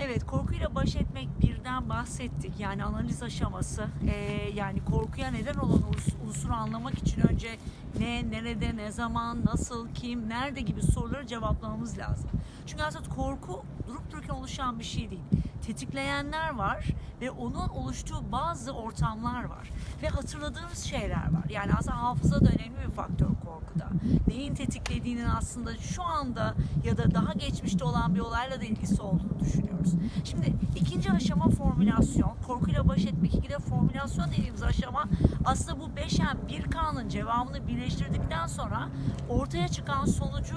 Evet, korkuyla baş etmek birden bahsettik. Yani analiz aşaması. Ee, yani korkuya neden olan uns- unsuru anlamak için önce ne, nerede, ne zaman, nasıl, kim, nerede gibi soruları cevaplamamız lazım. Çünkü aslında korku durup dururken oluşan bir şey değil. Tetikleyenler var ve onun oluştuğu bazı ortamlar var. Ve hatırladığımız şeyler var. Yani aslında hafıza da önemli bir faktör korkuda. Neyin tetiklediğinin aslında şu anda ya da daha geçmişte olan bir olayla da ilgisi olduğunu düşünüyoruz. Şimdi ikinci aşama formülasyon. Korkuyla baş etmek. İkide formülasyon dediğimiz aşama aslında bu 5M 1K'nın cevabını birleştirdikten sonra ortaya çıkan sonucu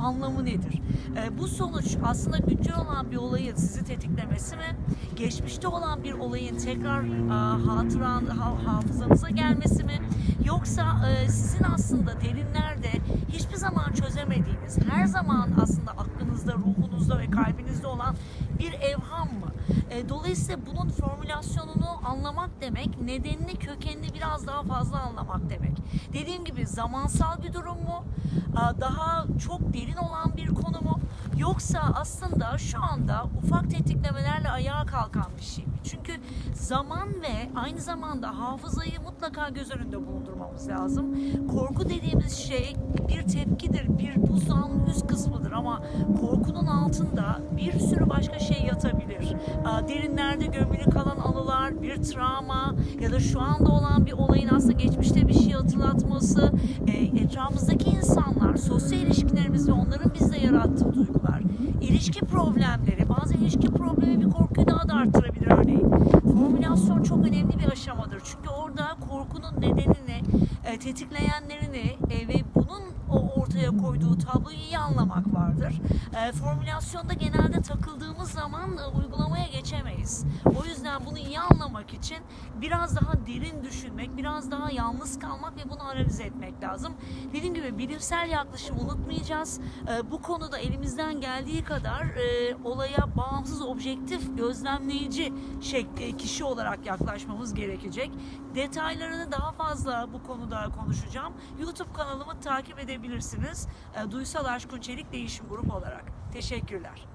anlamı nedir? Ee, bu sonuç aslında güncel olan bir olayın sizi tetiklemesi mi? Geçmişte olan bir olayın tekrar e, hatıran, ha- hafızanıza gelmesi mi? Yoksa e, sizin aslında derinlerde hiçbir zaman çözemediğiniz, her zaman aslında aklınızda, ruhunuzda ve kalbinizde olan bir evham mı? E, dolayısıyla bunun formülasyonunu anlamak demek, nedenini, kökenini biraz daha fazla anlamak demek. Dediğim gibi zamansal bir durum mu? Aa, Daha çok derin olan? Yoksa aslında şu anda ufak tetiklemelerle ayağa kalkan bir şey mi? Çünkü zaman ve aynı zamanda hafızayı mutlaka göz önünde bulundurmamız lazım. Korku dediğimiz şey bir tepkidir, bir buzdağının üst kısmıdır ama korkunun altında bir sürü başka şey yatabilir. Derinlerde gömülü kalan anılar, bir travma ya da şu anda olan bir olayın aslında geçmişte bir şey hatırlatması, e, etrafımızdaki insanlar, sosyal ilişkilerimiz ve onların bizde yarattığı duygular, ilişki problemleri, bazen ilişki problemi bir korkuyu daha da arttırabilir örneğin. Formülasyon çok önemli bir aşamadır. Çünkü orada korkunun nedenini, e, tetikleyenlerini e, ve bunun o ortaya koyduğu tabloyu iyi anlamak vardır. E, formülasyonda genelde takıldığımız zaman e, uygulamaya geçemeyiz. O yüzden bunu iyi anlamak için biraz daha derin düşünmek, biraz daha yalnız kalmak ve bunu analiz etmek lazım. Dediğim gibi bilimsel yaklaşımı unutmayacağız. E, bu konuda elimizden geldiği kadar e, olaya bağımsız, objektif, gözlemleyici şekli, kişi olarak yaklaşmamız gerekecek. Detaylarını daha fazla bu konuda konuşacağım. YouTube kanalımı takip edebilirsiniz. E, Duysal Aşkın Çelik Değişim Grup olarak. Teşekkürler.